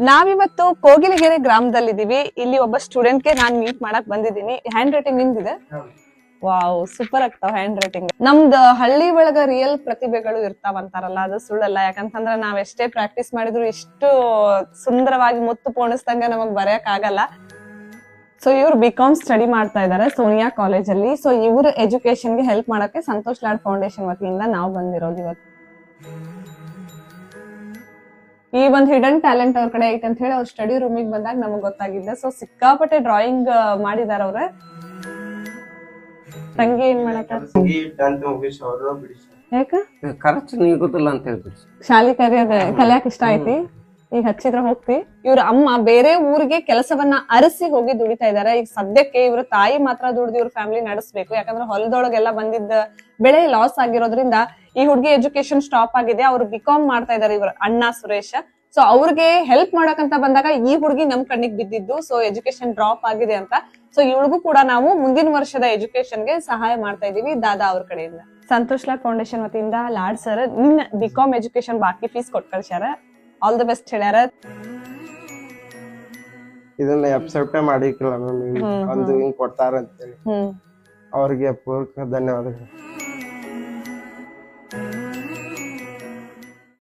ನಾವಿವತ್ತು ಕೋಗಿಲಿಗೆರೆ ಗ್ರಾಮದಲ್ಲಿದ್ದೀವಿ. ಇಲ್ಲಿ ಒಬ್ಬ ಸ್ಟೂಡೆಂಟ್ಗೆ ನಾನ್ ಮೀಟ್ ಮಾಡಕ್ ಬಂದಿದ್ದೀನಿ. ಹ್ಯಾಂಡ್ ರೈಟಿಂಗ್ ನಿಮ್ದಿದೆ? ವಾವ್ ಸೂಪರ್ ಆಗ್ತಾವ ಹ್ಯಾಂಡ್ ರೈಟಿಂಗ್ ನಮ್ದು ಹಳ್ಳಿ ಒಳಗ ರಿಯಲ್ ಪ್ರತಿಭೆಗಳು ಇರ್ತಾವ ಅಂತಾರಲ್ಲ, ಅದು ಸುಳ್ಳಲ್ಲ. ಯಾಕಂತಂದ್ರ ನಾವ್ ಎಷ್ಟೇ ಪ್ರಾಕ್ಟೀಸ್ ಮಾಡಿದ್ರು ಇಷ್ಟು ಸುಂದರವಾಗಿ ಮುತ್ತು ಪೋಣಿಸ್ದಂಗ ನಮಗ್ ಬರೆಯಕ್ ಆಗಲ್ಲ. ಸೊ ಇವ್ರು ಬಿ ಸ್ಟಡಿ ಮಾಡ್ತಾ ಇದ್ದಾರೆ ಸೋನಿಯಾ ಕಾಲೇಜಲ್ಲಿ ಸೊ ಇವ್ರ ಎಜುಕೇಶನ್ಗೆ ಹೆಲ್ಪ್ ಮಾಡಕ್ಕೆ ಸಂತೋಷ್ ಲಾಡ್ ಫೌಂಡೇಶನ್ ವತಿಯಿಂದ ನಾವು ಬಂದಿರೋದು ಇವತ್ತು. ಈ ಒಂದು ಹಿಡನ್ ಟ್ಯಾಲೆಂಟ್ ಅವ್ರ ಕಡೆ ಐತೆ ಅಂತ ಹೇಳಿ ಅವ್ರ ಸ್ಟಡಿ ರೂಮಿಗೆ ಬಂದಾಗ ನಮಗ್ ಗೊತ್ತಾಗಿದ್ದ. ಸೊ ಸಿಕ್ಕಾಪಟ್ಟೆ ಡ್ರಾಯಿಂಗ್ ಮಾಡಿದಾರ ಅವ್ರ. ತಂಗಿ ಏನ್ ಮಾಡಕ ಯಾಕ? ಖರ್ಚು ನೀವು ಗೊತ್ತಿಲ್ಲ ಅಂತ ಹೇಳ್ಬಿಡಿ ಶಾಲಿ ಕರಿಯೋದ ಕಲಿಯಾಕ ಇಷ್ಟ ಐತಿ. ಈಗ ಹಚ್ಚಿದ್ರ ಹೋಗ್ತಿ. ಇವ್ರ ಅಮ್ಮ ಬೇರೆ ಊರಿಗೆ ಕೆಲಸವನ್ನ ಅರಸಿ ಹೋಗಿ ದುಡಿತಾ ಇದಾರೆ. ಈಗ ಸದ್ಯಕ್ಕೆ ಇವ್ರ ತಾಯಿ ಮಾತ್ರ ದುಡ್ದು ಇವ್ರ ಫ್ಯಾಮಿಲಿ ನಡೆಸಬೇಕು. ಯಾಕಂದ್ರೆ ಹೊಲದೊಳಗೆಲ್ಲ ಬಂದಿದ್ದ ಬೆಳೆ ಲಾಸ್ ಆಗಿರೋದ್ರಿಂದ ಈ ಹುಡುಗಿ ಎಜುಕೇಶನ್ ಸ್ಟಾಪ್ ಆಗಿದೆ ಅವ್ರು ಬಿಕಾಮ್ ಮಾಡ್ತಾ ಇದಾರೆ ಇವರು ಅಣ್ಣ ಸುರೇಶ. ಸೊ ಅವ್ರಿಗೆ ಹೆಲ್ಪ್ ಮಾಡಕಂತ ಬಂದಾಗ ಈ ಹುಡುಗಿ ನಮ್ ಕಣ್ಣಿಗೆ ಬಿದ್ದಿದ್ದು ಸೊ ಎಜುಕೇಶನ್ ಡ್ರಾಪ್ ಆಗಿದೆ ಅಂತ. ಸೊ ಇವಳಿಗೂ ಕೂಡ ನಾವು ಮುಂದಿನ ವರ್ಷದ ಎಜುಕೇಶನ್ಗೆ ಸಹಾಯ ಮಾಡ್ತಾ ಇದೀವಿ ದಾದಾ ಅವ್ರ ಕಡೆಯಿಂದ. ಸಂತೋಷ್ ಲಾಡ್ ಫೌಂಡೇಶನ್ ವತಿಯಿಂದ ಲಾಡ್ ಸರ್ ನಿನ್ನ ಬಿಕಾಮ್ ಎಜುಕೇಶನ್ ಬಾಕಿ ಫೀಸ್ ಕೊಟ್ಟು ಕಳ್ಸ್ಯಾರ ಆಲ್ ದ ಬೆಸ್ಟ್ ಹೇಳ್ಯಾರ. ಇದನ್ನ ಮಾಡಿಕ್ಕಿಲ್ಲ ಮ್ಯಾಮ್ ಒಂದು ಹಿಂಗ್ ಕೊಡ್ತಾರ ಅಂತೇಳಿ ಹ್ಮ್. ಅವ್ರಿಗೆ ಪೂರ್ವಕ ಧನ್ಯವಾದಗಳು.